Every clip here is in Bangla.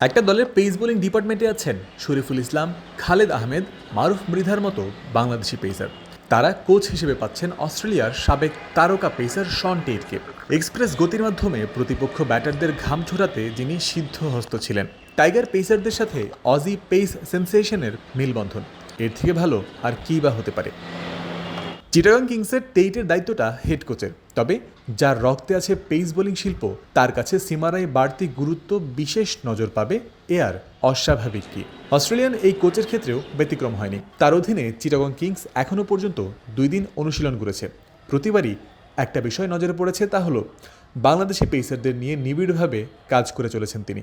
একটা দলের পেস বোলিং ডিপার্টমেন্টে আছেন শরীফুল ইসলাম, খালেদ আহমেদ, মারুফ মৃধার মতো বাংলাদেশি পেসার তারা কোচ হিসেবে পাচ্ছেন অস্ট্রেলিয়ার সাবেক তারকা পেসার শন টেটকে। এক্সপ্রেস গতির মাধ্যমে প্রতিপক্ষ ব্যাটারদের ঘাম ছোড়াতে যিনি সিদ্ধহস্ত ছিলেন। টাইগার পেসারদের সাথে অজি পেস সেন্সেশনের মিলবন্ধন। এর থেকে ভালো আর কী বা হতে পারে? চিটাগাং কিংসের টেইটের দায়িত্বটা হেড কোচের। তবে যার রক্তে আছে পেস বোলিং শিল্প, তার কাছে সীমারায় বাড়তি গুরুত্ব বিশেষ নজর পাবে এ আর অস্বাভাবিক কি। অস্ট্রেলিয়ান এই কোচের ক্ষেত্রেও ব্যতিক্রম হয়নি। তার অধীনে চিটাগং কিংস এখনও পর্যন্ত দুই দিন অনুশীলন করেছে। প্রতিবারই একটা বিষয় নজরে পড়েছে তা হলো, বাংলাদেশি পেসারদের নিয়ে নিবিড়ভাবে কাজ করে চলেছেন তিনি।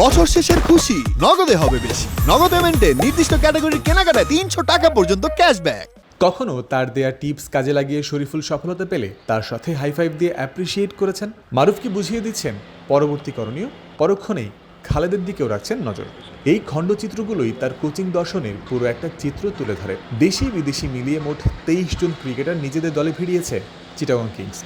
বছর শেষের খুশি, নগদে হবে বেশি। নগদ পেমেন্টে নির্দিষ্ট ক্যাটাগরির কেনাকাটায় তিনশো টাকা পর্যন্ত ক্যাশব্যাক। কখনো তার দেয়া টিপস কাজে লাগিয়ে শরীফুল সফলতা পেলে তার সাথে হাই ফাইভ দিয়ে অ্যাপ্রিসিয়েট করেছেন। মারুফকে বুঝিয়ে দিচ্ছেন, পরবর্তী করণীয়, পরক্ষণেই খালেদের দিকেও রাখছেন নজর। এই খণ্ডচিত্রগুলোই তার কোচিং দর্শনের পুরো একটা চিত্র তুলে ধরে। দেশি বিদেশি মিলিয়ে মোট তেইশ জন ক্রিকেটার নিজেদের দলে ভিড়িয়েছে চিটাগং কিংস।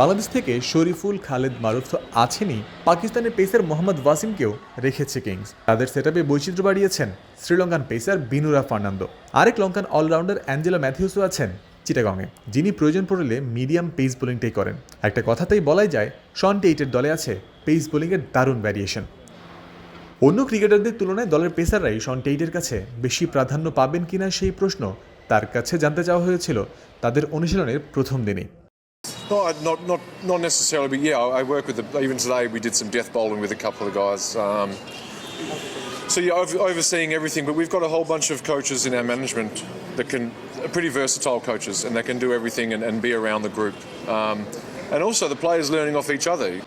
বাংলাদেশ থেকে শরীফুল খালেদ মারুফ তো আছেনই পাকিস্তানের পেসার মোহাম্মদ ওয়াসিমকেও রেখেছে কিংস। তাদের সেটআপে বৈচিত্র্য বাড়িয়েছেন শ্রীলঙ্কান পেসার বিনুরা ফার্নান্দো। আরেক লঙ্কান অলরাউন্ডার অ্যাঞ্জেলা ম্যাথিউসও আছেন চিটাগংয়ে, যিনি প্রয়োজন পড়লে মিডিয়াম পেস বোলিংটাই করেন। একটা কথাতেই বলাই যায়, শন টেইটের দলে আছে পেস বোলিংয়ের দারুণ ভ্যারিয়েশন অন্য ক্রিকেটারদের তুলনায় দলের পেসাররাই শন টেইটের কাছে বেশি প্রাধান্য পাবেন কিনা সেই প্রশ্ন তার কাছে জানতে চাওয়া হয়েছিল তাদের অনুশীলনের প্রথম দিনেই। No, not not not necessarily, but yeah, I, work with the. Even today, we did some death bowling with a couple of guys. Um, so yeah, over, overseeing everything, but we've got a whole bunch of coaches in our management that can pretty versatile coaches, and they can do everything and, and be around the group. Um, and also, the players learning off each other.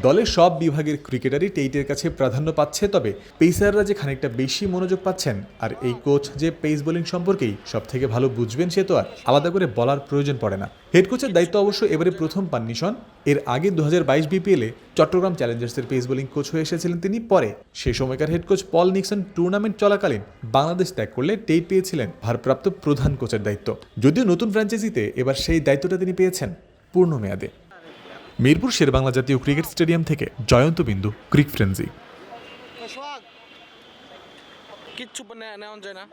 দলের সব বিভাগের ক্রিকেটারই টেইটের কাছে প্রাধান্য পাচ্ছে, তবে পেসাররা যে খানিকটা বেশি মনোযোগ পাচ্ছেন আর এই কোচ যে পেস বোলিং সম্পর্কেই সব থেকে ভালো বুঝবেন সে তো আর আলাদা করে বলার প্রয়োজন পড়ে না। হেড কোচের দায়িত্ব অবশ্য এবারে প্রথম পান নিশন এর আগে দু হাজার বাইশ বিপিএলে চট্টগ্রাম চ্যালেঞ্জার্সের পেস বোলিং কোচ হয়ে এসেছিলেন তিনি পরে। সে সময়কার head coach Paul Nixon tournament চলাকালীন বাংলাদেশ ত্যাগ করলে টেইট পেয়েছিলেন ভারপ্রাপ্ত প্রধান কোচের দায়িত্ব। যদিও নতুন ফ্র্যাঞ্চাইজিতে এবার সেই দায়িত্বটা তিনি পেয়েছেন পূর্ণ মেয়াদে। মিরপুর শেরবাংলা জাতীয় ক্রিকেট স্টেডিয়াম থেকে জয়ন্ত বিন্দু ক্রিক ফ্রেন্সি। কিচ্ছু নেওয়া যায় না।